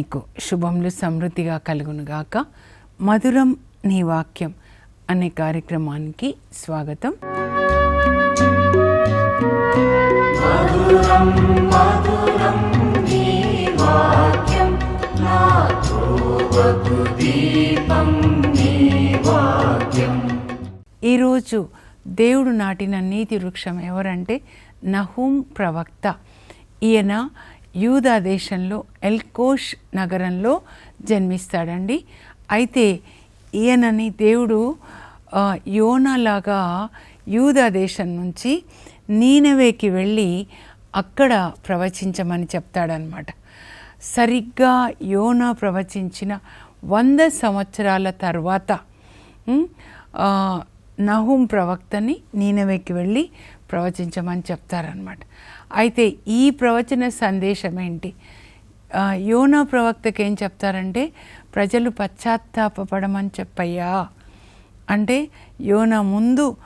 మీకు శుభములు సమృద్ధిగా కలుగునుగాక. మధురం నీ వాక్యం అనే కార్యక్రమానికి స్వాగతం. ఈరోజు దేవుడు నాటిన నీతి వృక్షం ఎవరంటే నహూం ప్రవక్త. ఈయన యూదా దేశంలో ఎల్కోష్ నగరంలో జన్మిస్తాడండి. అయితే ఈయనని దేవుడు యోనలాగా యూదా దేశం నుంచి నీనవేకి వెళ్ళి అక్కడ ప్రవచించమని చెప్తాడనమాట సరిగ్గా యోనా ప్రవచించిన వంద సంవత్సరాల తర్వాత ఉమ్, నహూం ప్రవక్తని నీనవేకి వెళ్ళి ప్రవచించమని చెప్తారనమాట అయితే ఈ ప్రవచన సందేశం ఏంటి? ఆ, యోనా ప్రవక్తకి ఏం చెప్తారంటే ప్రజలు పశ్చాత్తాపడమని చెప్పయ్యా. అంటే యోన ముందు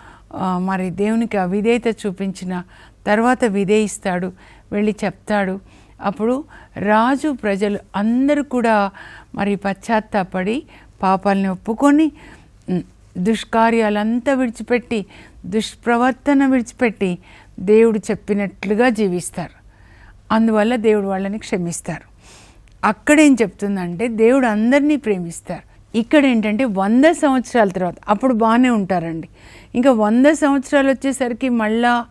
మరి దేవునికి అవిధేయత చూపించిన తర్వాత విధేయిస్తాడు వెళ్ళి చెప్తాడు. అప్పుడు రాజు ప్రజలు అందరూ కూడా మరి పశ్చాత్తాపడి పాపాలని ఒప్పుకొని దుష్కార్యాలంతా విడిచిపెట్టి దుష్ప్రవర్తన విడిచిపెట్టి దేవుడు చెప్పినట్లుగా జీవిస్తారు. అందువల్ల దేవుడు వాళ్ళని క్షమిస్తారు. అక్కడేం చెప్తుందంటే దేవుడు అందరినీ ప్రేమిస్తారు. ఇక్కడ ఏంటంటే వంద సంవత్సరాల తర్వాత అప్పుడు బాగానే ఉంటారండి. ఇంకా వంద సంవత్సరాలు వచ్చేసరికి మళ్ళా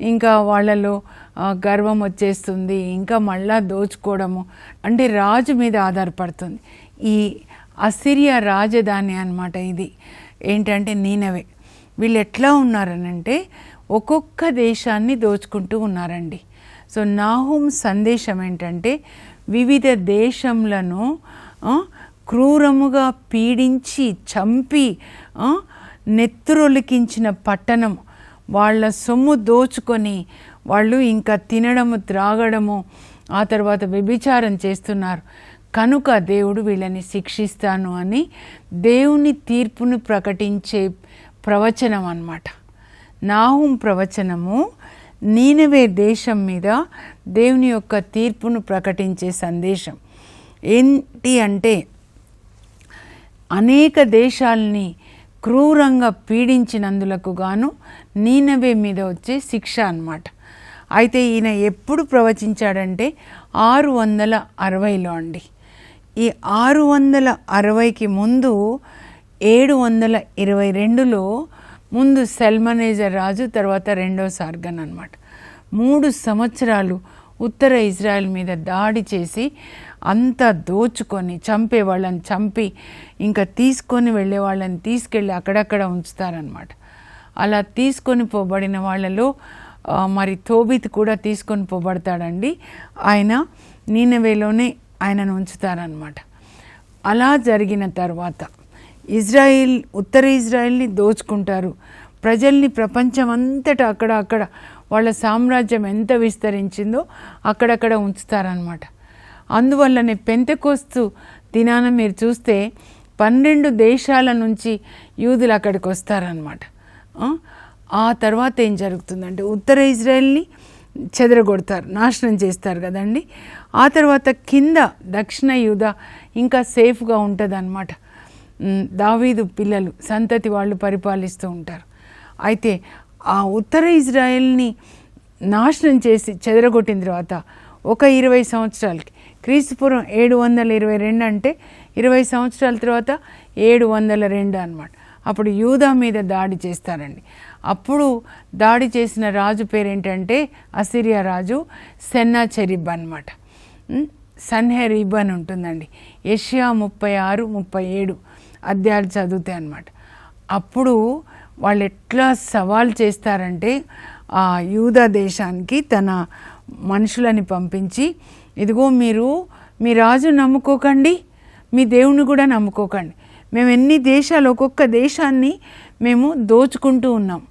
ఇంకా వాళ్ళలో గర్వం వచ్చేస్తుంది. ఇంకా మళ్ళా దోచుకోవడము. అంటే రాజు మీద ఆధారపడుతుంది. ఈ అసిరియా రాజధాని అనమాట ఇది. ఏంటంటే నీనవే. వీళ్ళు ఎట్లా ఉన్నారనంటే ఒక్కొక్క దేశాన్ని దోచుకుంటూ ఉన్నారండి. సో నాహుం సందేశం ఏంటంటే వివిధ దేశంలను క్రూరముగా పీడించి చంపి నెత్తురొలికించిన పట్టణం. వాళ్ళ సొమ్ము దోచుకొని వాళ్ళు ఇంకా తినడము త్రాగడము ఆ తర్వాత వ్యభిచారం చేస్తున్నారు. కనుక దేవుడు వీళ్ళని శిక్షిస్తాను అని దేవుని తీర్పును ప్రకటించే ప్రవచనం అన్నమాట నాహుం ప్రవచనము నీనవే దేశం మీద దేవుని యొక్క తీర్పును ప్రకటించే సందేశం. ఏంటి అంటే అనేక దేశాలని క్రూరంగా పీడించినందులకు గాను నీనవే మీద వచ్చే శిక్ష అన్నమాట. అయితే ఈయన ఎప్పుడు ప్రవచించాడంటే ఆరు వందల అరవైలో అండి. ఈ ఆరు వందల అరవైకి ముందు ఏడు వందల ఇరవై రెండులో ముందు సెల్మనేజర్ రాజు తర్వాత రెండో సార్గన్ అనమాట మూడు సంవత్సరాలు ఉత్తర ఇజ్రాయెల్ మీద దాడి చేసి అంతా దోచుకొని చంపే వాళ్ళని చంపి ఇంకా తీసుకొని వెళ్ళే వాళ్ళని తీసుకెళ్ళి అక్కడక్కడ ఉంచుతారనమాట అలా తీసుకొని పోబడిన వాళ్ళలో మరి తోబిత్ కూడా తీసుకొని పోబడతాడండి. ఆయన నీనవేలోనే ఆయనను ఉంచుతారనమాట అలా జరిగిన తర్వాత ఇజ్రాయిల్ ఉత్తర ఇజ్రాయిల్ని దోచుకుంటారు. ప్రజల్ని ప్రపంచం అంతటా అక్కడ అక్కడ వాళ్ళ సామ్రాజ్యం ఎంత విస్తరించిందో అక్కడక్కడ ఉంచుతారనమాట అందువల్లనే పెంతకోస్తు దినాన మీరు చూస్తే పన్నెండు దేశాల నుంచి యూదులు అక్కడికి వస్తారనమాట ఆ? ఆ తర్వాత ఏం జరుగుతుందంటే ఉత్తర ఇజ్రాయెల్ని చెదరగొడతారు నాశనం చేస్తారు కదండి. ఆ తర్వాత కింద దక్షిణ యూద ఇంకా సేఫ్గా ఉంటుంది అనమాట దావీదు పిల్లలు సంతతి వాళ్ళు పరిపాలిస్తూ ఉంటారు. అయితే ఆ ఉత్తర ఇజ్రాయెల్ని నాశనం చేసి చెదరగొట్టిన తర్వాత ఒక ఇరవై సంవత్సరాలకి క్రీస్తుపురం ఏడు వందల ఇరవై రెండు అంటే ఇరవై సంవత్సరాల తర్వాత ఏడు వందల రెండు అనమాట అప్పుడు యూదా మీద దాడి చేస్తారండి. అప్పుడు దాడి చేసిన రాజు పేరేంటంటే అసిరియా రాజు సెన్నా చెరిబ్ అనమాట సన్హెరిబ్ అని ఉంటుందండి. ఏషియా ముప్పై ఆరు ముప్పై ఏడు. అధ్యాయాలు చదివితే అనమాట అప్పుడు వాళ్ళు ఎట్లా సవాల్ చేస్తారంటే ఆ యూదా దేశానికి తన మనుషులని పంపించి ఇదిగో మీరు మీ రాజు నమ్ముకోకండి మీ దేవుని కూడా నమ్ముకోకండి. మేము ఎన్ని దేశాలు ఒక్కొక్క దేశాన్ని మేము దోచుకుంటూ ఉన్నాం.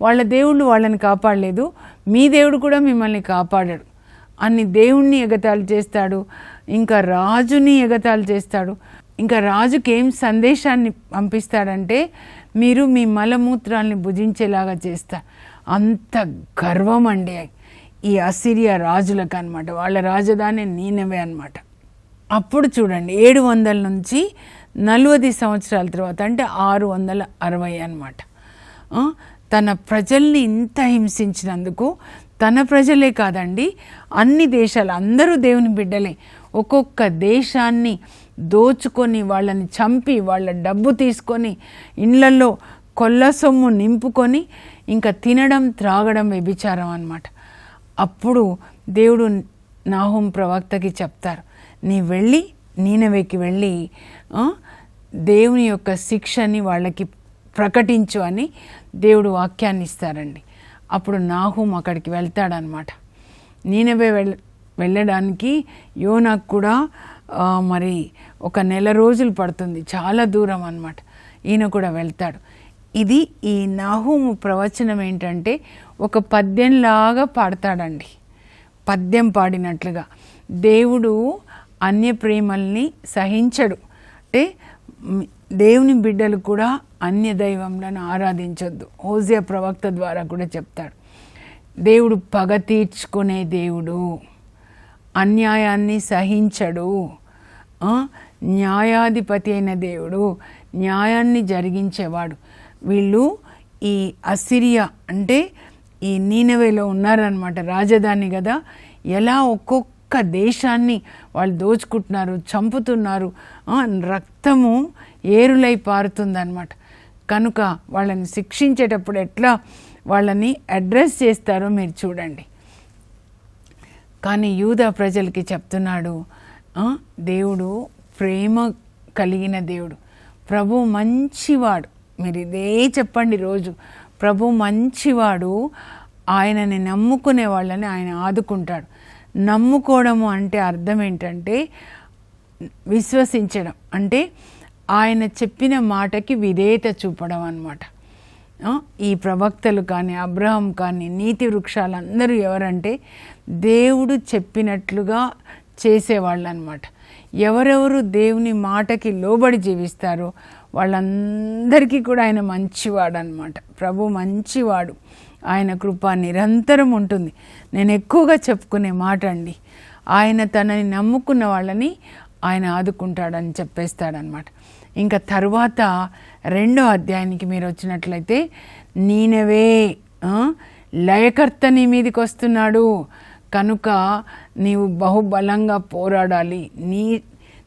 వాళ్ళ దేవుళ్ళు వాళ్ళని కాపాడలేదు మీ దేవుడు కూడా మిమ్మల్ని కాపాడాడు. అన్ని దేవుణ్ణి ఎగతాళి చేస్తాడు ఇంకా రాజుని ఎగతాళి చేస్తాడు. ఇంకా రాజుకి ఏం సందేశాన్ని పంపిస్తాడంటే మీరు మీ మలమూత్రాల్ని భుజించేలాగా చేస్తా. అంత గర్వం అండి ఈ అసిరియా రాజులకు అనమాట వాళ్ళ రాజధాని నేనవే అనమాట అప్పుడు చూడండి ఏడు వందల నుంచి నలభై సంవత్సరాల తర్వాత అంటే ఆరు వందల అరవై అనమాట తన ప్రజల్ని ఇంత హింసించినందుకు తన ప్రజలే కాదండి అన్ని దేశాలు అందరూ దేవుని బిడ్డలే. ఒక్కొక్క దేశాన్ని దోచుకొని వాళ్ళని చంపి వాళ్ళ డబ్బు తీసుకొని ఇళ్ళలో కొల్ల సొమ్ము నింపుకొని ఇంకా తినడం త్రాగడం వ్యభిచారం అనమాట అప్పుడు దేవుడు నాహోం ప్రవక్తకి చెప్తారు నీ వెళ్ళి నీనవేకి వెళ్ళి దేవుని యొక్క శిక్షని వాళ్ళకి ప్రకటించు అని దేవుడు వాక్యాన్ని ఇస్తారండి. అప్పుడు నాహూం అక్కడికి వెళ్తాడనమాట నీనవే వెళ్ళ వెళ్ళడానికి యోనాకు కూడా మరి ఒక నెల రోజులు పడుతుంది. చాలా దూరం అన్నమాట. ఈయన కూడా వెళ్తాడు. ఇది ఈ నాహూము ప్రవచనం ఏంటంటే ఒక పద్యంలాగా పాడతాడండి. పద్యం పాడినట్లుగా. దేవుడు అన్య ప్రేమల్ని సహించడు. అంటే దేవుని బిడ్డలు కూడా అన్య దైవంలను ఆరాధించొద్దు. హోజియా ప్రవక్త ద్వారా కూడా చెప్తాడు. దేవుడు పగ తీర్చుకునే దేవుడు. అన్యాయాన్ని సహించడు. న్యాయాధిపతి అయిన దేవుడు న్యాయాన్ని జరిగించేవాడు. వీళ్ళు ఈ అసిరియా అంటే ఈ నీనవేలో ఉన్నారనమాట రాజధాని కదా ఎలా ఒక్కొక్క దేశాన్ని వాళ్ళు దోచుకుంటున్నారు చంపుతున్నారు రక్తము ఏరులై పారుతుందన్నమాట. కనుక వాళ్ళని శిక్షించేటప్పుడు ఎట్లా వాళ్ళని అడ్రస్ చేస్తారో మీరు చూడండి. కానీ యూదా ప్రజలకి చెప్తున్నాడు దేవుడు ప్రేమ కలిగిన దేవుడు. ప్రభు మంచివాడు. మీరు ఇదే చెప్పండి రోజు. ప్రభు మంచివాడు ఆయనని నమ్ముకునే వాళ్ళని ఆయన ఆదుకుంటాడు. నమ్ముకోవడము అంటే అర్థం ఏంటంటే విశ్వసించడం. అంటే ఆయన చెప్పిన మాటకి విధేయత చూపడం అన్నమాట. ఈ ప్రవక్తలు కానీ అబ్రహం కానీ నీతి వృక్షాలు అందరూ ఎవరంటే దేవుడు చెప్పినట్లుగా చేసేవాళ్ళు అనమాట ఎవరెవరు దేవుని మాటకి లోబడి జీవిస్తారో వాళ్ళందరికీ కూడా ఆయన మంచివాడు అనమాట ప్రభు మంచివాడు. ఆయన కృప నిరంతరం ఉంటుంది. నేను ఎక్కువగా చెప్పుకునే మాట అండి ఆయన తనని నమ్ముకున్న వాళ్ళని ఆయన ఆదుకుంటాడని చెప్పేస్తాడనమాట. ఇంకా తర్వాత రెండో అధ్యాయానికి మీరు వచ్చినట్లయితే నేనవే లయకర్తని లయకర్త నీ మీదకి వస్తున్నాడు. కనుక నీవు బహుబలంగా పోరాడాలి. నీ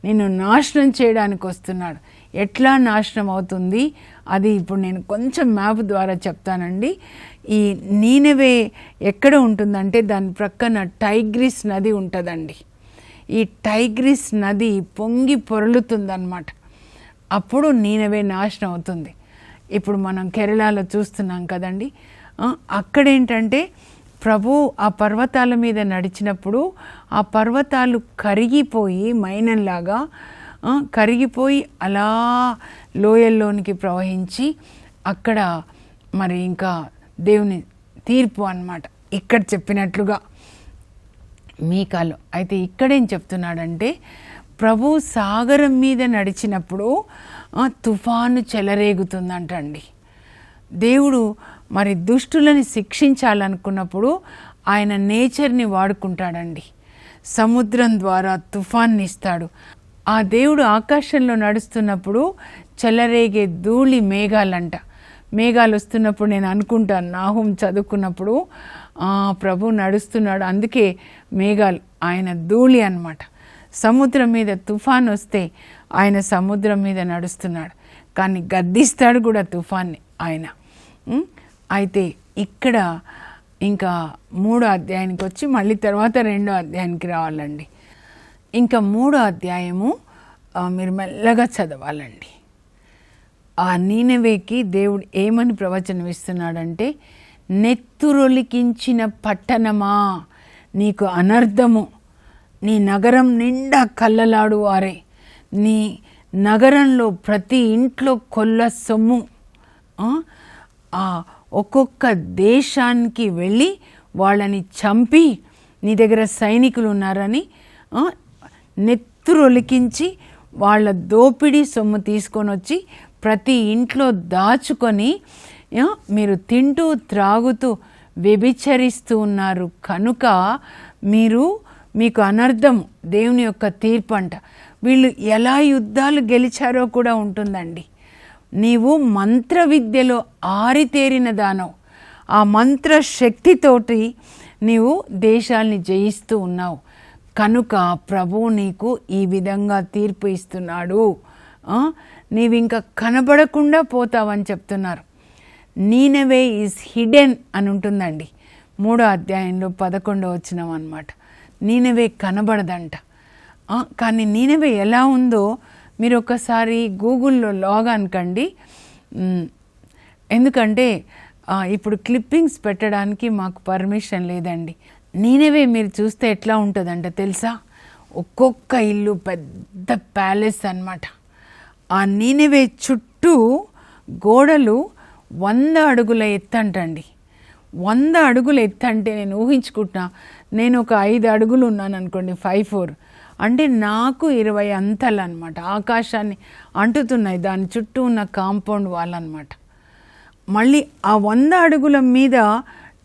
నిన్ను నాశనం చేయడానికి వస్తున్నాడు. ఎట్లా నాశనం అవుతుంది? అది ఇప్పుడు నేను కొంచెం మ్యాప్ ద్వారా చెప్తానండి. ఈ నీనవే ఎక్కడ ఉంటుందంటే దాని ప్రక్కన టైగ్రిస్ నది ఉంటుందండి. ఈ టైగ్రిస్ నది పొంగి పొరలుతుందన్నమాట. అప్పుడు నీనవే నాశనం అవుతుంది. ఇప్పుడు మనం కేరళలో చూస్తున్నాం కదండి. ఆ, అక్కడేంటంటే ప్రభు ఆ పర్వతాల మీద నడిచినప్పుడు ఆ పర్వతాలు కరిగిపోయి మైనంలాగా కరిగిపోయి అలా లోయల్లోనికి ప్రవహించి అక్కడ మరి ఇంకా దేవుని తీర్పు అన్నమాట. ఇక్కడ చెప్పినట్లుగా మీకాలో అయితే ఇక్కడేం చెప్తున్నాడంటే ప్రభు సాగరం మీద నడిచినప్పుడు తుఫాను చెలరేగుతుందంటండి. దేవుడు మరి దుష్టులని శిక్షించాలనుకున్నప్పుడు ఆయన నేచర్ని వాడుకుంటాడండి. సముద్రం ద్వారా తుఫాన్ని ఇస్తాడు ఆ దేవుడు ఆకాశంలో నడుస్తున్నప్పుడు చెలరేగే ధూళి మేఘాలంట. మేఘాలు వస్తున్నప్పుడు నేను అనుకుంటాను. నాహుం చదువుకున్నప్పుడు ప్రభు నడుస్తున్నాడు. అందుకే మేఘాలు ఆయన ధూళి అన్నమాట. సముద్రం మీద తుఫాన్ వస్తే ఆయన సముద్రం మీద నడుస్తున్నాడు. కానీ గద్దిస్తాడు కూడా తుఫాన్ని ఆయన. అయితే ఇక్కడ ఇంకా మూడో అధ్యాయానికి వచ్చి మళ్ళీ తర్వాత రెండో అధ్యాయానికి రావాలండి. ఇంకా మూడో అధ్యాయము మీరు మెల్లగా చదవాలండి. ఆ నీనవేకి దేవుడు ఏమని ప్రవచనం ఇస్తున్నాడంటే నెత్తురొలికించిన పట్టణమా నీకు అనర్థము. నీ నగరం నిండా కళ్ళలాడు వారే నీ నగరంలో ప్రతి ఇంట్లో కొల్ల సొమ్ము. ఆ, ఒక్కొక్క దేశానికి వెళ్ళి వాళ్ళని చంపి నీ దగ్గర సైనికులు ఉన్నారని నెత్తురొలికించి వాళ్ళ దోపిడీ సొమ్ము తీసుకొని వచ్చి ప్రతి ఇంట్లో దాచుకొని మీరు తింటూ త్రాగుతూ వ్యభిచరిస్తూ ఉన్నారు. కనుక మీరు మీకు అనర్థం దేవుని యొక్క తీర్పు అంట వీళ్ళు ఎలా యుద్ధాలు గెలిచారో కూడా ఉంటుందండి. నీవు మంత్ర విద్యలో ఆరితేరిన దానవు. ఆ మంత్ర శక్తితోటి నీవు దేశాల్ని జయిస్తూ ఉన్నావు. కనుక ప్రభువు నీకు ఈ విధంగా తీర్పు ఇస్తున్నాడు. నీవింకా కనబడకుండా పోతావని చెప్తున్నారు. నీనవే ఈజ్ హిడెన్ అని ఉంటుందండి. మూడో అధ్యాయంలో పదకొండో వచ్చినాం అనమాట నీనవే కనబడదంట. కానీ నీనవే ఎలా ఉందో మీరు ఒకసారి గూగుల్లో లాగ్ అనకండి ఎందుకంటే ఇప్పుడు క్లిప్పింగ్స్ పెట్టడానికి మాకు పర్మిషన్ లేదండి. నేనేవే మీరు చూస్తే ఎట్లా ఉంటుందంట తెలుసా? ఒక్కొక్క ఇల్లు పెద్ద ప్యాలెస్ అన్నమాట. ఆ నేనేవే చుట్టూ గోడలు వంద అడుగుల ఎత్తంటండి. వంద అడుగుల ఎత్తు అంటే నేను ఊహించుకుంటున్నా. నేను ఒక ఐదు అడుగులు ఉన్నాను అనుకోండి ఫైవ్ ఫోర్. అంటే నాకు ఇరవై అంతలు అనమాట ఆకాశాన్ని అంటుతున్నాయి. దాని చుట్టూ ఉన్న కాంపౌండ్ వాల్ అనమాట మళ్ళీ ఆ వంద అడుగుల మీద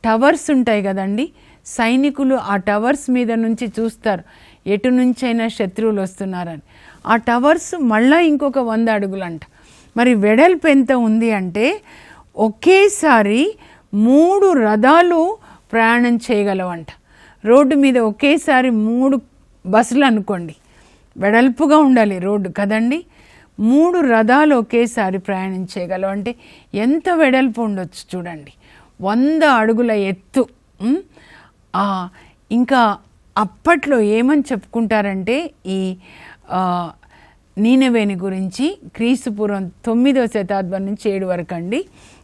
టవర్స్ ఉంటాయి కదండి. సైనికులు ఆ టవర్స్ మీద నుంచి చూస్తారు. ఎటు నుంచైనా శత్రువులు వస్తున్నారని. ఆ టవర్స్ మళ్ళీ ఇంకొక వంద అడుగులంట. మరి వెడల్పు ఎంత ఉంది అంటే ఒకేసారి మూడు రథాలు ప్రయాణం చేయగలవంట. రోడ్డు మీద ఒకేసారి మూడు బస్సులు అనుకోండి వెడల్పుగా ఉండాలి రోడ్డు కదండి. మూడు రథాలు ఒకేసారి ప్రయాణం చేయగలవు అంటే ఎంత వెడల్పు ఉండొచ్చు చూడండి. వంద అడుగుల ఎత్తు. ఇంకా అప్పట్లో ఏమని చెప్పుకుంటారంటే ఈ నీనవేణి నీనవేని గురించి క్రీస్తుపూర్వం తొమ్మిదవ శతాబ్దం నుంచి ఏడు వరకు అండి.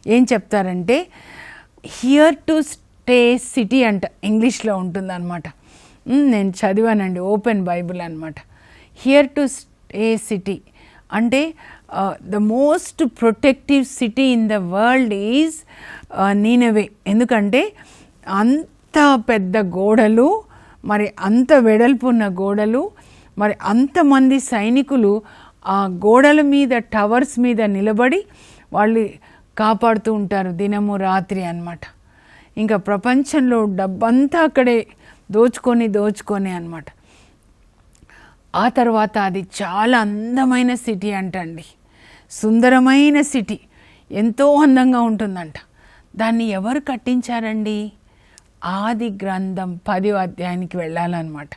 ఏం చెప్తారంటే హియర్ టు స్టే సిటీ అంట ఇంగ్లీష్లో ఉంటుందన్నమాట. నేను చదివానండి ఓపెన్ బైబిల్ అనమాట హియర్ టు ఏ సిటీ అంటే the most protective city in the world is Nineveh ఎందుకంటే అంత పెద్ద గోడలు మరి అంత వెడల్పున్న గోడలు మరి అంతమంది సైనికులు ఆ గోడల మీద టవర్స్ మీద నిలబడి వాళ్ళు కాపాడుతూ ఉంటారు దినము రాత్రి అన్నమాట. ఇంకా ప్రపంచంలో డబ్బంతా అక్కడే దోచుకొని దోచుకొని అనమాట ఆ తర్వాత అది చాలా అందమైన సిటీ అంటండి. సుందరమైన సిటీ. ఎంతో అందంగా ఉంటుందంట. దాన్ని ఎవరు కట్టించారండి? ఆది గ్రంథం పది అధ్యాయానికి వెళ్ళాలన్నమాట.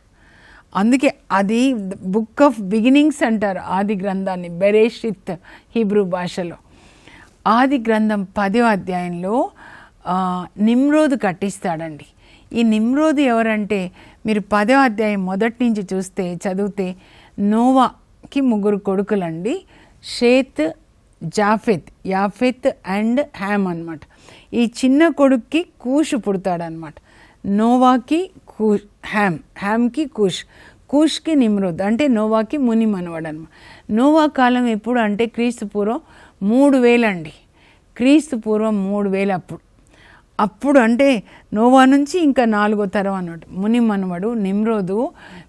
అందుకే అది బుక్ ఆఫ్ బిగినింగ్స్ అంటారు ఆది గ్రంథాన్ని బెరేషిత్ హీబ్రూ భాషలో. ఆది గ్రంథం పదో అధ్యాయంలో నిమ్రోదు కట్టిస్తాడండి. ఈ నిమ్రోది ఎవరంటే మీరు పదో అధ్యాయం మొదటి నుంచి చూస్తే చదివితే నోవాకి ముగ్గురు కొడుకులండి. Sheth Japheth Japheth and Ham అన్నమాట. ఈ చిన్న కొడుక్కి కూష్ పుడతాడనమాట నోవాకి కూ హ్యామ్ హ్యామ్కి కూష్. కూష్కి నిమ్రోద్ అంటే నోవాకి ముని మనవాడు అనమాట నోవా కాలం ఎప్పుడు అంటే క్రీస్తు పూర్వం మూడు వేలండి. క్రీస్తు పూర్వం మూడు వేలు అప్పుడు అప్పుడు అంటే నోవా నుంచి ఇంకా నాలుగో తరం అన్నాడు ముని మనవడు నిమ్రోదు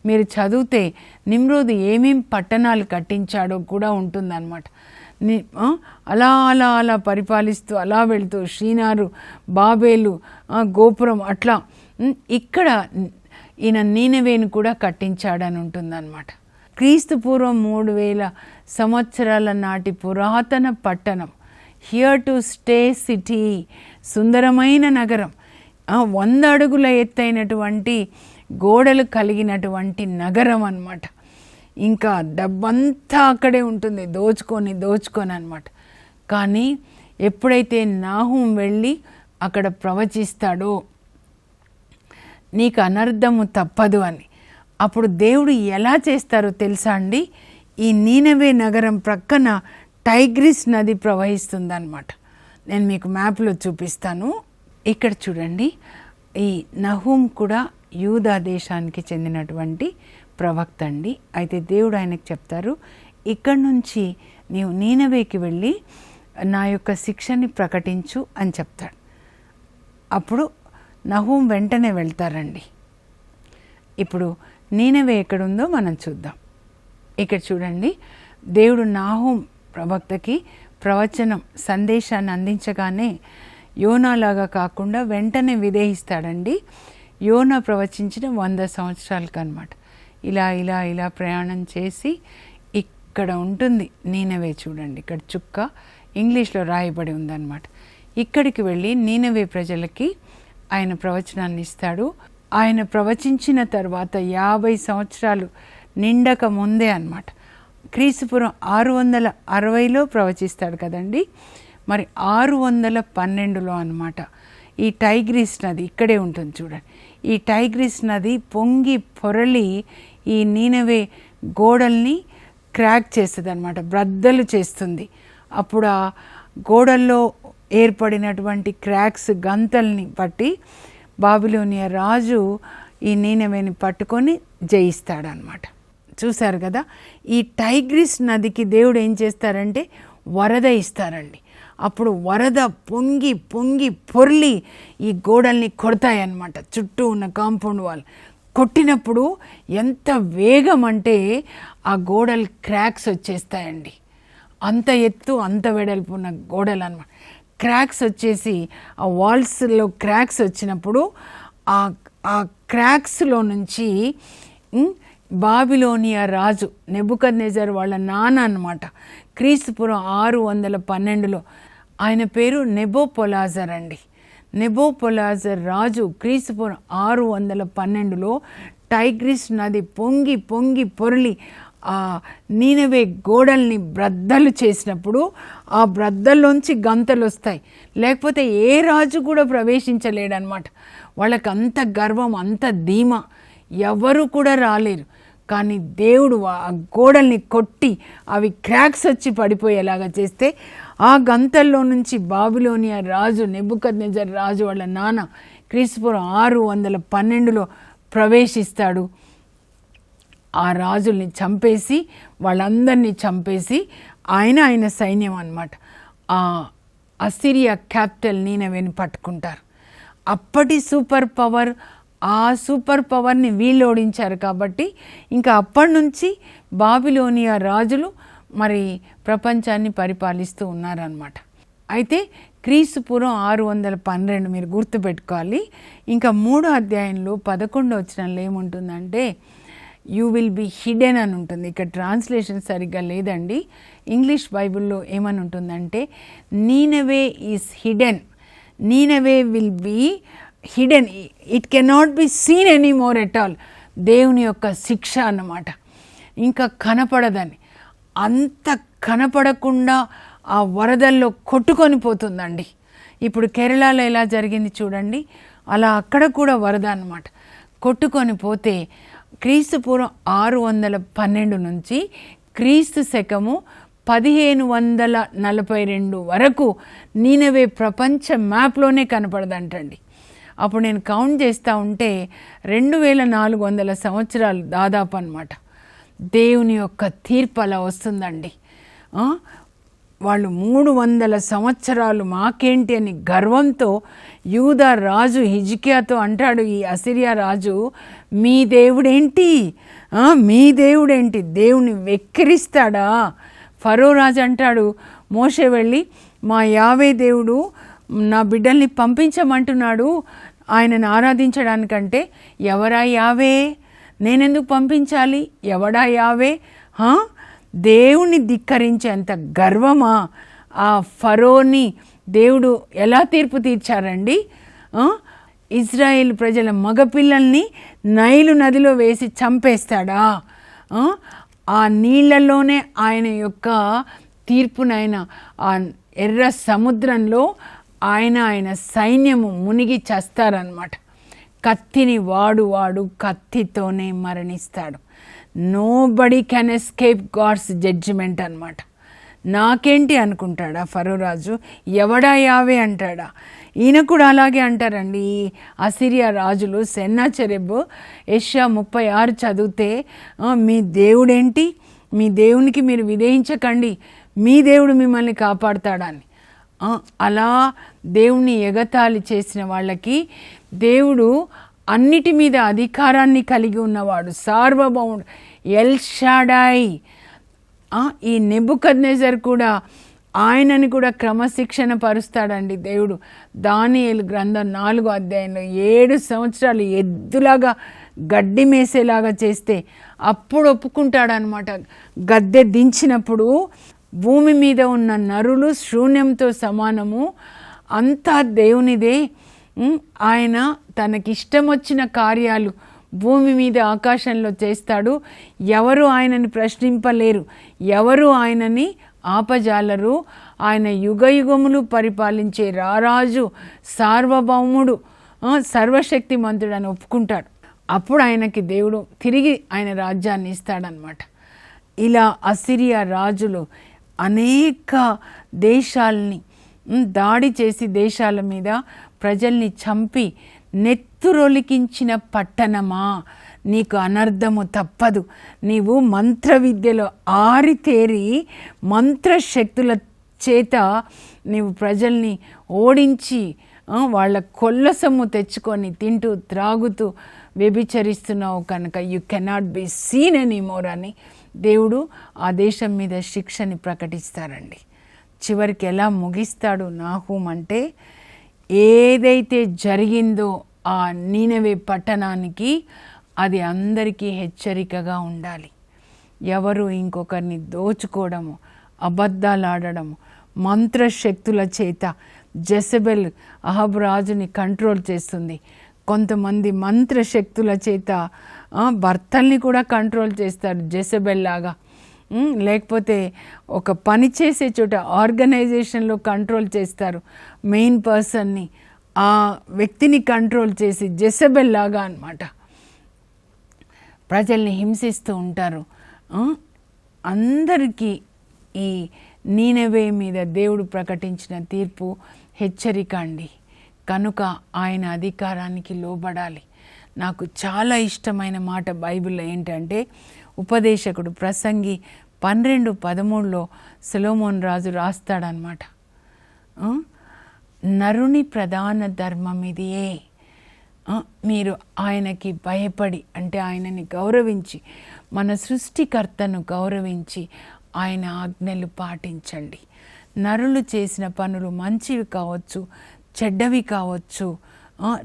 మీరు చదివితే నిమ్రోదు ఏమేం పట్టణాలు కట్టించాడో కూడా ఉంటుందన్నమాట. ని అలా అలా అలా పరిపాలిస్తూ అలా వెళుతూ శ్రీనారు బాబేలు గోపురం అట్లా ఇక్కడ ఈయన నీనవేను కూడా కట్టించాడని ఉంటుందన్నమాట. క్రీస్తు పూర్వం మూడు వేల సంవత్సరాల నాటి పురాతన పట్టణం. హియర్ టు స్టే సిటీ సుందరమైన నగరం. ఆ, వంద అడుగుల ఎత్తైనటువంటి గోడలు కలిగినటువంటి నగరం అనమాట ఇంకా డబ్బంతా అక్కడే ఉంటుంది దోచుకొని దోచుకొని అనమాట కానీ ఎప్పుడైతే నాహం వెళ్ళి అక్కడ ప్రవచిస్తాడో నీకు అనర్థము తప్పదు అని. అప్పుడు దేవుడు ఎలా చేస్తారో తెలుసా అండి? ఈ నీనవే నగరం ప్రక్కన టైగ్రిస్ నది ప్రవహిస్తుందన్నమాట. నేను మీకు మ్యాప్లో చూపిస్తాను. ఇక్కడ చూడండి. ఈ నహూం కూడా యూదా దేశానికి చెందినటువంటి ప్రవక్త అండి. అయితే దేవుడు ఆయనకు చెప్తారు ఇక్కడ నుంచి నీవు నీనవేకి వెళ్ళి నా యొక్క శిక్షని ప్రకటించు అని చెప్తాడు. అప్పుడు నహూం వెంటనే వెళ్తారండి. ఇప్పుడు నీనవే ఎక్కడుందో మనం చూద్దాం. ఇక్కడ చూడండి. దేవుడు నాహూం ప్రవక్తకి ప్రవచనం సందేశాన్ని అందించగానే యోనాలాగా కాకుండా వెంటనే విదేహిస్తాడండి యోనా ప్రవచించిన వంద సంవత్సరాలకు అనమాట ఇలా ఇలా ఇలా ప్రయాణం చేసి ఇక్కడ ఉంటుంది. నీనవే చూడండి. ఇక్కడ చుక్క ఇంగ్లీష్లో రాయబడి ఉందన్నమాట. ఇక్కడికి వెళ్ళి నీనవే ప్రజలకి ఆయన ప్రవచనాన్ని ఇస్తాడు. ఆయన ప్రవచించిన తర్వాత యాభై సంవత్సరాలు నిండక ముందే అన్నమాట. క్రీస్తుపురం ఆరు వందల అరవైలో ప్రవచిస్తాడు కదండి. మరి ఆరు వందల పన్నెండులో అనమాట ఈ టైగ్రీస్ నది ఇక్కడే ఉంటుంది చూడండి. ఈ టైగ్రీస్ నది పొంగి పొరలి ఈ నీనవే గోడల్ని క్రాక్ చేస్తుంది అనమాట బ్రద్దలు చేస్తుంది. అప్పుడు ఆ గోడల్లో ఏర్పడినటువంటి క్రాక్స్ గంతల్ని బట్టి బాబిలోనియా రాజు ఈ నీనవేని పట్టుకొని జయిస్తాడనమాట చూశారు కదా ఈ టైగ్రిస్ నదికి దేవుడు ఏం చేస్తారంటే వరద ఇస్తారండి. అప్పుడు వరద పొంగి పొంగి పొర్లి ఈ గోడల్ని కొడతాయన్నమాట. చుట్టూ ఉన్న కాంపౌండ్ వాల్. కొట్టినప్పుడు ఎంత వేగం అంటే ఆ గోడలు క్రాక్స్ వచ్చేస్తాయండి. అంత ఎత్తు అంత వెడల్పు ఉన్న గోడలు అనమాట క్రాక్స్ వచ్చేసి ఆ వాల్స్లో క్రాక్స్ వచ్చినప్పుడు ఆ ఆ క్రాక్స్లో నుంచి బాబిలోనియా రాజు నెబుకద్నెజర్ వాళ్ళ నాన్న అన్నమాట. క్రీస్తుపురం ఆరు వందల పన్నెండులో ఆయన పేరు నెబోపొలాజర్ అండి. నెబోపొలాజర్ రాజు క్రీస్తుపురం ఆరు వందల పన్నెండులో టైగ్రిస్ నది పొంగి పొంగి పొరలి ఆ నీనవే గోడల్ని బ్రద్దలు చేసినప్పుడు ఆ బ్రద్దల్లోంచి గంతలు వస్తాయి. లేకపోతే ఏ రాజు కూడా ప్రవేశించలేడనమాట వాళ్ళకి అంత గర్వం అంత ధీమా. ఎవరు కూడా రాలేరు. కానీ దేవుడు ఆ గోడల్ని కొట్టి అవి క్రాక్స్ వచ్చి పడిపోయేలాగా చేస్తే ఆ గంతల్లో నుంచి బాబిలోనియా రాజు నెబుకద్నెజర్ రాజు వాళ్ళ నాన్న క్రీస్తుపురం ఆరు వందల పన్నెండులో ప్రవేశిస్తాడు. ఆ రాజుల్ని చంపేసి వాళ్ళందరినీ చంపేసి ఆయన ఆయన సైన్యం అనమాట ఆ అసిరియా క్యాపిటల్ నీనవేని పట్టుకుంటారు. అప్పటి సూపర్ పవర్ ఆ సూపర్ పవర్ని వీళ్ళు ఓడించారు కాబట్టి ఇంకా అప్పటి నుంచి బాబిలోనియా రాజులు మరి ప్రపంచాన్ని పరిపాలిస్తూ ఉన్నారనమాట అయితే క్రీస్తుపురం ఆరు వందల పన్నెండు మీరు గుర్తుపెట్టుకోవాలి. ఇంకా మూడో అధ్యాయంలో పదకొండో వచ్చినంలో ఏముంటుందంటే యూ విల్ బి హిడెన్ అని ఉంటుంది. ఇక్కడ ట్రాన్స్లేషన్ సరిగ్గా లేదండి. ఇంగ్లీష్ బైబిల్లో ఏమని ఉంటుందంటే Nineveh is hidden Nineveh will be hidden it cannot be seen any more at all దేవుని యొక్క శిక్ష అన్నమాట. ఇంకా కనపడదని. అంత కనపడకుండా ఆ వరదల్లో కొట్టుకొని పోతుందండి. ఇప్పుడు కేరళలో ఎలా జరిగింది చూడండి. అలా అక్కడ కూడా వరద అన్నమాట. కొట్టుకొని పోతే క్రీస్తు పూర్వం ఆరు వందల పన్నెండు నుంచి క్రీస్తు శకము పదిహేను వందల నలభై రెండు వరకు నీనవే ప్రపంచ మ్యాప్లోనే కనపడదంటండి. అప్పుడు నేను కౌంట్ చేస్తూ ఉంటే రెండు వేల నాలుగు వందల సంవత్సరాలు దాదాపు అన్నమాట. దేవుని యొక్క తీర్పు అలా వస్తుందండి. వాళ్ళు మూడు వందల సంవత్సరాలు మాకేంటి అని గర్వంతో యూదా రాజు హిజికియాతో అంటాడు ఈ అసిరియా రాజు మీ దేవుడేంటి? మీ దేవుడేంటి? దేవుని వెక్కిరిస్తాడా? ఫరో రాజు అంటాడు మోసే వెళ్ళి మా యావే దేవుడు నా బిడ్డల్ని పంపించమంటున్నాడు. ఆయనను ఆరాధించడానికంటే ఎవరా యావే? నేనెందుకు పంపించాలి? ఎవడా యావే? దేవుణ్ణి ధిక్కరించేంత గర్వమా? ఆ ఫరోని దేవుడు ఎలా తీర్పు తీర్చారండి? ఇజ్రాయేల్ ప్రజల మగపిల్లల్ని నైలు నదిలో వేసి చంపేస్తాడా? ఆ? ఆ నీళ్ళలోనే ఆయన యొక్క తీర్పునైన ఆ ఎర్ర సముద్రంలో ఆయన ఆయన సైన్యము మునిగి చేస్తారనమాట కత్తిని వాడు వాడు కత్తితోనే మరణిస్తాడు. Nobody can escape God's judgement అనమాట నాకేంటి అనుకుంటాడా ఫరోరాజు? ఎవడా యావే అంటాడా? ఈయన కూడా అలాగే అంటారండి. ఈ అసిరియా రాజులు సెన్నాచెరెబ్ యెషయా ముప్పై ఆరు చదివితే మీ దేవుడేంటి? మీ దేవునికి మీరు విధేయించకండి. మీ దేవుడు మిమ్మల్ని కాపాడుతాడని. అలా దేవుణ్ణి ఎగతాళి చేసిన వాళ్ళకి దేవుడు అన్నిటి మీద అధికారాన్ని కలిగి ఉన్నవాడు సార్వభౌముడు. El Shaddai. ఈ నెబుకద్నెజర్ కూడా ఆయనని కూడా క్రమశిక్షణ పరుస్తాడండి దేవుడు. దానియలు గ్రంథం నాలుగో అధ్యాయంలో ఏడు సంవత్సరాలు ఎద్దులాగా గడ్డి మేసేలాగా చేస్తే అప్పుడు ఒప్పుకుంటాడనమాట గద్దె దించినప్పుడు భూమి మీద ఉన్న నరులు శూన్యంతో సమానము. అంతా దేవునిదే. ఆయన తనకిష్టం వచ్చిన కార్యాలు భూమి మీద ఆకాశంలో చేస్తాడు. ఎవరు ఆయనని ప్రశ్నింపలేరు. ఎవరు ఆయనని ఆపజాలరు. ఆయన యుగ యుగములు పరిపాలించే రారాజు సార్వభౌముడు సర్వశక్తి సర్వశక్తిమంతుడు అని ఒప్పుకుంటాడు. అప్పుడు ఆయనకి దేవుడు తిరిగి ఆయన రాజ్యాన్ని ఇస్తాడనమాట ఇలా అసిరియా రాజులు అనేక దేశాల్ని దాడి చేసి దేశాల మీద ప్రజల్ని చంపి నెత్తురొలికించిన పట్టణమా? నీకు అనర్థము తప్పదు. నీవు మంత్ర విద్యలో ఆరితేరి మంత్రశక్తుల చేత నీవు ప్రజల్ని ఓడించి వాళ్ళ కొల్ల సొమ్ము తెచ్చుకొని తింటూ త్రాగుతూ వ్యభిచరిస్తున్నావు కనుక you cannot be seen any more అని దేవుడు ఆ దేశం మీద శిక్షని ప్రకటిస్తారండి. చివరికి ఎలా ముగిస్తాడు నాహూం అంటే ఏదైతే జరిగిందో ఆ నీనవే పట్టణానికి అది అందరికీ హెచ్చరికగా ఉండాలి. ఎవరు ఇంకొకరిని దోచుకోవడము అబద్ధాలు ఆడడము మంత్రశక్తుల చేత జెసబెల్ అహబ్ రాజుని కంట్రోల్ చేస్తుంది. కొంతమంది మంత్రశక్తుల చేత భర్తల్ని కూడా కంట్రోల్ చేస్తారు జెసబెల్ లాగా. లేకపోతే ఒక పని చేసే చోట ఆర్గనైజేషన్లో కంట్రోల్ చేస్తారు మెయిన్ పర్సన్ని ఆ వ్యక్తిని కంట్రోల్ చేసి జెసబెల్ లాగా అనమాట ప్రజల్ని హింసిస్తూ ఉంటారు. అందరికీ ఈ నీనవే మీద దేవుడు ప్రకటించిన తీర్పు హెచ్చరిక అండి. కనుక ఆయన అధికారానికి లోబడాలి. నాకు చాలా ఇష్టమైన మాట బైబిల్లో ఏంటంటే ఉపదేశకుడు ప్రసంగి పన్నెండు పదమూడులో సొలొమోన్ రాజు రాస్తాడనమాట నరుని ప్రధాన ధర్మం ఇదియే. మీరు ఆయనకి భయపడి అంటే ఆయనని గౌరవించి మన సృష్టికర్తను గౌరవించి ఆయన ఆజ్ఞలు పాటించండి. నరులు చేసిన పనులు మంచివి కావచ్చు చెడ్డవి కావచ్చు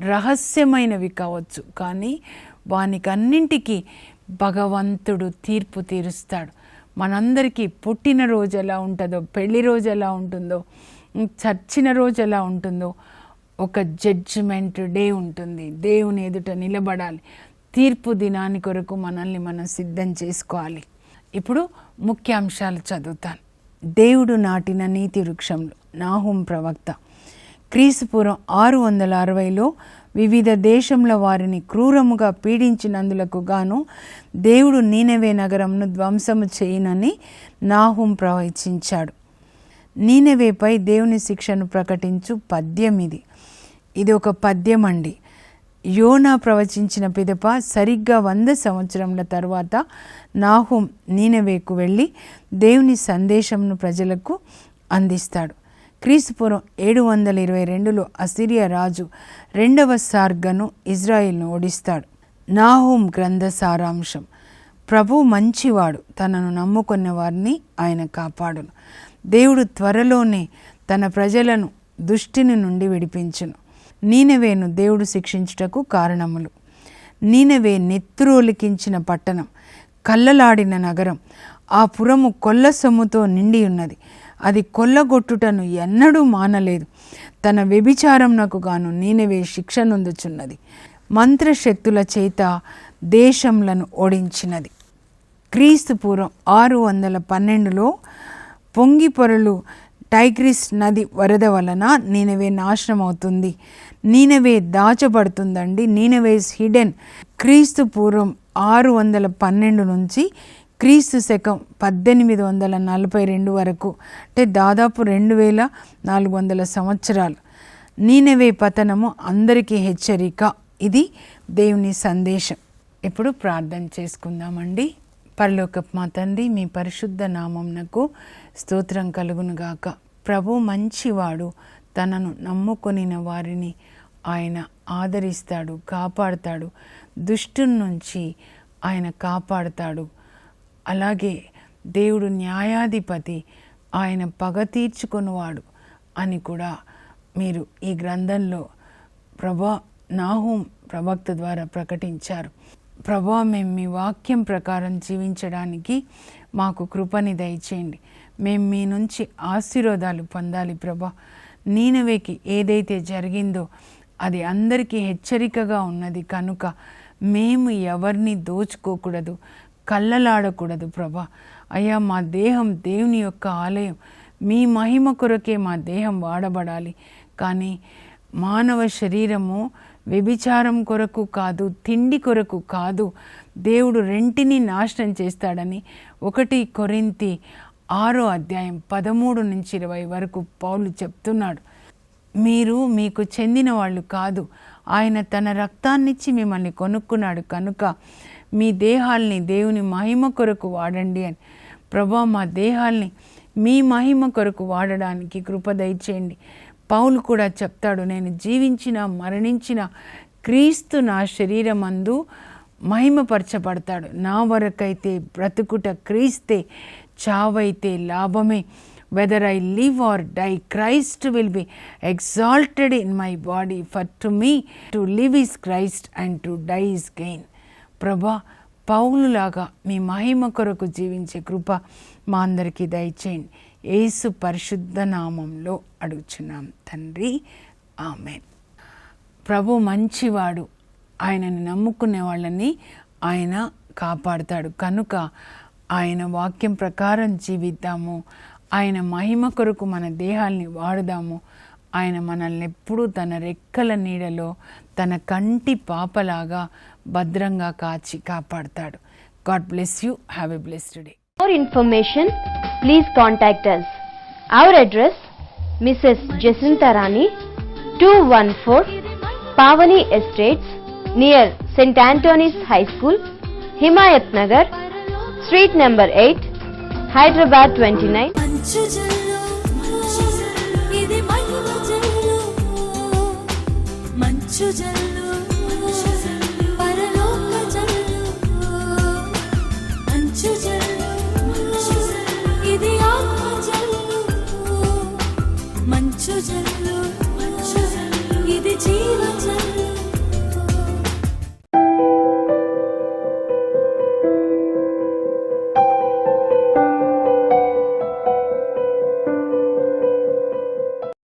రహస్యమైనవి కావచ్చు. కానీ వానికన్నింటికి భగవంతుడు తీర్పు తీరుస్తాడు. మనందరికీ పుట్టినరోజు ఎలా ఉంటుందో పెళ్ళి రోజు ఎలా ఉంటుందో చచ్చిన రోజు ఎలా ఉంటుందో ఒక జడ్జిమెంట్ డే ఉంటుంది. దేవుని ఎదుట నిలబడాలి. తీర్పు దినాని కొరకు మనల్ని మనం సిద్ధం చేసుకోవాలి. ఇప్పుడు ముఖ్యాంశాలు చదువుతాను. దేవుడు నాటిన నీతి వృక్షంలో నాహుం ప్రవక్త క్రీస్తుపూర్వం ఆరు వందల అరవైలో వివిధ దేశంల వారిని క్రూరముగా పీడించినందులకు గాను దేవుడు నీనవే నగరంను ధ్వంసము చేయనని నాహుం ప్రవచించాడు. నీనవేపై దేవుని శిక్షను ప్రకటించు పద్యం ఇది. ఇది ఒక పద్యం అండి యోనా ప్రవచించిన పిదప సరిగ్గా వంద సంవత్సరముల తర్వాత నాహుం నీనవేకు వెళ్ళి దేవుని సందేశంను ప్రజలకు అందిస్తాడు. క్రీస్తుపురం ఏడు వందల ఇరవై రెండులో అసిరియా రాజు రెండవ సార్గను ఇజ్రాయిల్ను ఓడిస్తాడు. నాహోం గ్రంథ సారాంశం. ప్రభు మంచివాడు తనను నమ్ముకున్న వారిని ఆయన కాపాడును. దేవుడు త్వరలోనే తన ప్రజలను దుష్టిని నుండి విడిపించును. నీనవేను దేవుడు శిక్షించుటకు కారణములు. నీనవే నెత్తురోలికించిన పట్టణం కల్లలాడిన నగరం ఆ పురము కొల్ల సొమ్ముతో నిండి ఉన్నది. అది కొల్లగొట్టుటను ఎన్నడూ మానలేదు. తన వ్యభిచారంనకు గాను నేనవే శిక్ష నొందుచున్నది. మంత్రశక్తుల చేత దేశంలను ఓడించినది. క్రీస్తు పూర్వం ఆరు వందల పన్నెండులో పొంగి పొరలు టైగ్రిస్ నది వరద వలన నేనవే నాశనం అవుతుంది నేనవే దాచబడుతుందండి. నేనవేస్ హిడెన్. క్రీస్తు పూర్వం ఆరు వందల పన్నెండు నుంచి క్రీస్తు శకం పద్దెనిమిది వందల నలభై రెండు వరకు అంటే దాదాపు రెండు వేల నాలుగు వందల సంవత్సరాలు. నీనవే పతనము అందరికీ హెచ్చరిక. ఇది దేవుని సందేశం. ఇప్పుడు ప్రార్థన చేసుకుందామండి. పరలోకపు మా తండ్రి మీ పరిశుద్ధ నామంనకు స్తోత్రం కలుగునుగాక. ప్రభు మంచివాడు తనను నమ్ముకొనిన వారిని ఆయన ఆదరిస్తాడు కాపాడుతాడు దుష్టు నుంచి ఆయన కాపాడుతాడు. అలాగే దేవుడు న్యాయాధిపతి ఆయన పగ తీర్చుకునివాడు అని కూడా మీరు ఈ గ్రంథంలో ప్రభా నాహూం ప్రవక్త ద్వారా ప్రకటించారు. ప్రభా మేము మీ వాక్యం ప్రకారం జీవించడానికి మాకు కృపని దయచేయండి. మేము మీ నుంచి ఆశీర్వాదాలు పొందాలి ప్రభా. నీనవేకి ఏదైతే జరిగిందో అది అందరికీ హెచ్చరికగా ఉన్నది కనుక మేము ఎవరిని దోచుకోకూడదు. కళ్ళలాడకూడదు ప్రభా. అయ్యా మా దేహం దేవుని యొక్క ఆలయం. మీ మహిమ కొరకే మా దేహం వాడబడాలి. కానీ మానవ శరీరము వ్యభిచారం కొరకు కాదు తిండి కొరకు కాదు. దేవుడు రెంటిని నాశనం చేస్తాడని ఒకటి కొరింతి ఆరో అధ్యాయం పదమూడు నుంచి ఇరవై వరకు పౌలు చెప్తున్నాడు. మీరు మీకు చెందిన వాళ్ళు కాదు. ఆయన తన రక్తాన్నిచ్చి మిమ్మల్ని కొనుక్కున్నాడు కనుక మీ దేహాల్ని దేవుని మహిమ కొరకు వాడండి అని. ప్రభా మా దేహాల్ని మీ మహిమ కొరకు వాడడానికి కృప దయచేయండి. పౌలు కూడా చెప్తాడు నేను జీవించిన మరణించిన క్రీస్తు నా శరీరమందు మహిమపరచబడతాడు. నా వరకైతే బ్రతుకుట క్రీస్తే చావైతే లాభమే. Whether I live or die Christ will be exalted in my body for to me to live is Christ and to die is gain ప్రభా పౌలులాగా మీ మహిమ కొరకు జీవించే కృప మా అందరికీ దయచేయండి. ఏసు పరిశుద్ధ నామంలో అడుగుచున్నాం. తండ్రి ఆమె ప్రభు మంచివాడు ఆయనని నమ్ముకునే వాళ్ళని ఆయన కాపాడుతాడు. కనుక ఆయన వాక్యం ప్రకారం జీవిద్దాము. ఆయన మహిమ కొరకు మన దేహాల్ని వాడుదాము. ఆయన మనల్ని ఎప్పుడూ తన రెక్కల నీడలో తన కంటి పాపలాగా భద్రంగా కాచి కాపాడతాడు. God bless you. Have a blessed day. For information please contact us our address Mrs Jacinta Rani two one four Pavani estates near Saint Antony's high school Himayat Nagar street number eight Hyderabad twenty nine